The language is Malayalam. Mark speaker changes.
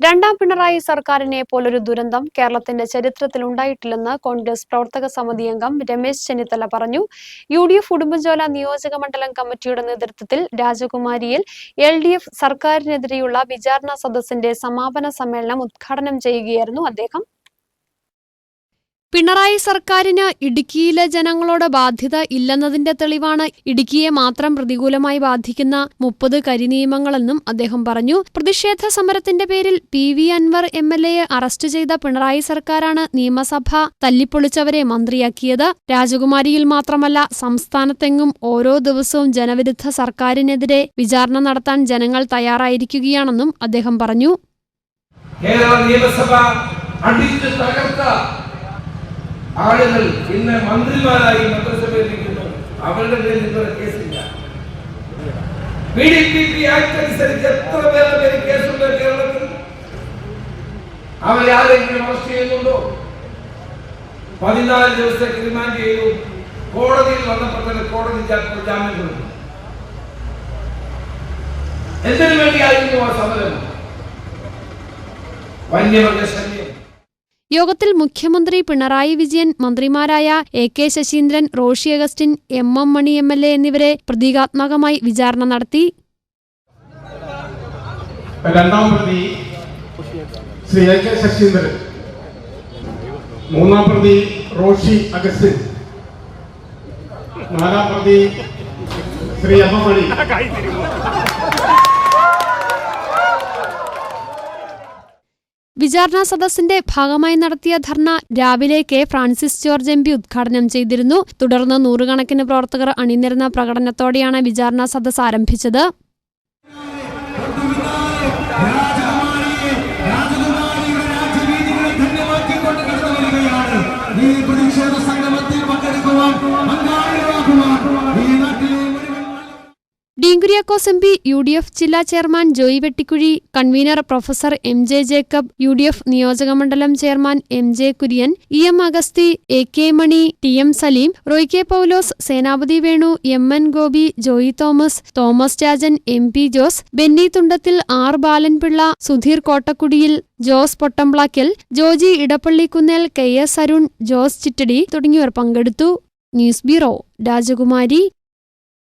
Speaker 1: രണ്ടാം പിണറായി സർക്കാരിനെ പോലൊരു ദുരന്തം കേരളത്തിന്റെ ചരിത്രത്തിൽ ഉണ്ടായിട്ടില്ലെന്ന് കോൺഗ്രസ് പ്രവർത്തക സമിതി അംഗം രമേശ് ചെന്നിത്തല പറഞ്ഞു. യു ഡി എഫ് ഉടുമ്പൻചോല നിയോജക മണ്ഡലം കമ്മിറ്റിയുടെ നേതൃത്വത്തിൽ രാജകുമാരിയിൽ എൽ ഡി എഫ് സർക്കാരിനെതിരെയുള്ള വിചാരണ സദസ്സിന്റെ സമാപന സമ്മേളനം ഉദ്ഘാടനം ചെയ്യുകയായിരുന്നു അദ്ദേഹം. പിണറായി സർക്കാരിന് ഇടുക്കിയിലെ ജനങ്ങളോട് ബാധ്യത ഇല്ലെന്നതിന്റെ തെളിവാണ് ഇടുക്കിയെ മാത്രം പ്രതികൂലമായി ബാധിക്കുന്ന മുപ്പത് കരിനിയമങ്ങളെന്നും അദ്ദേഹം പറഞ്ഞു. പ്രതിഷേധ സമരത്തിന്റെ പേരിൽ P V Anwar M L എയെ arrest ചെയ്ത പിണറായി സർക്കാരാണ് നിയമസഭ തല്ലിപ്പൊളിച്ചവരെ മന്ത്രിയാക്കിയത്. രാജകുമാരിയിൽ മാത്രമല്ല സംസ്ഥാനത്തെങ്ങും ഓരോ ദിവസവും ജനവിരുദ്ധ സർക്കാരിനെതിരെ വിചാരണ നടത്താൻ ജനങ്ങൾ തയ്യാറായിരിക്കുകയാണെന്നും അദ്ദേഹം പറഞ്ഞു.
Speaker 2: കേരള നിയമസഭ അടിച്ചു തകർത്ത ആളുകൾ ഇന്ന് മന്ത്രിമാരായി മന്ത്രിസഭയിലിരിക്കുന്നു. അവരുടെ പേരിൽ ഇതുവരെ കേസില്ല. P D P P act അനുസരിച്ച് എത്ര പേരുടെ പേര് കേസുണ്ട് കേരളത്തിൽ? അവരെ ആരെങ്കിലും അറസ്റ്റ് ചെയ്യുന്നുണ്ടോ? പതിനാല് ദിവസത്തേക്ക് റിമാൻഡ് ചെയ്തു. കോടതിയിൽ വന്നപ്പോൾ തന്നെ കോടതി ജാമ്യം കൊടുത്തു എന്തിനു വേണ്ടിയായിരുന്നു ആ സമരം? വന്യമൃഗശല്യം.
Speaker 1: യോഗത്തിൽ മുഖ്യമന്ത്രി പിണറായി വിജയൻ മന്ത്രിമാരായ A K Saseendran Roshy Augustine M M Mani M L A എന്നിവരെ പ്രതീകാത്മകമായി വിചാരണ നടത്തി.
Speaker 3: Shri Saseendran Augustine Shri M M Mani.
Speaker 1: വിചാരണ സദസ്സിന്റെ ഭാഗമായി നടത്തിയ ധർണ രാവിലെ K Francis George M P ഉദ്ഘാടനം ചെയ്തിരുന്നു. തുടർന്ന് നൂറുകണക്കിന് പ്രവർത്തകർ അണിനിരുന്ന പ്രകടനത്തോടെയാണ് വിചാരണ സദസ്സ് ആരംഭിച്ചത്.
Speaker 4: ഈ പ്രതിഷേധ സംഗമത്തിൽ
Speaker 1: Kuriakose M P U D F ജില്ലാ chairman Joy Vettikuzhy convener professor M J Jacob U D F നിയോജകമണ്ഡലം chairman M J Kurian E M Agasthy A K Mani T M Salim Roy K Paulose Senapathy Venu M N Gopi Joy Thomas Thomas Rajan M P Jose Benny Thundathil R Balanpillai Sudheer Kottakkudiyil Jose Pottamplackal Joji Edappallikunnel K S Arun Jose Chittady തുടങ്ങിയവർ പങ്കെടുത്തു. ന്യൂസ് ബ്യൂറോ രാജകുമാരി.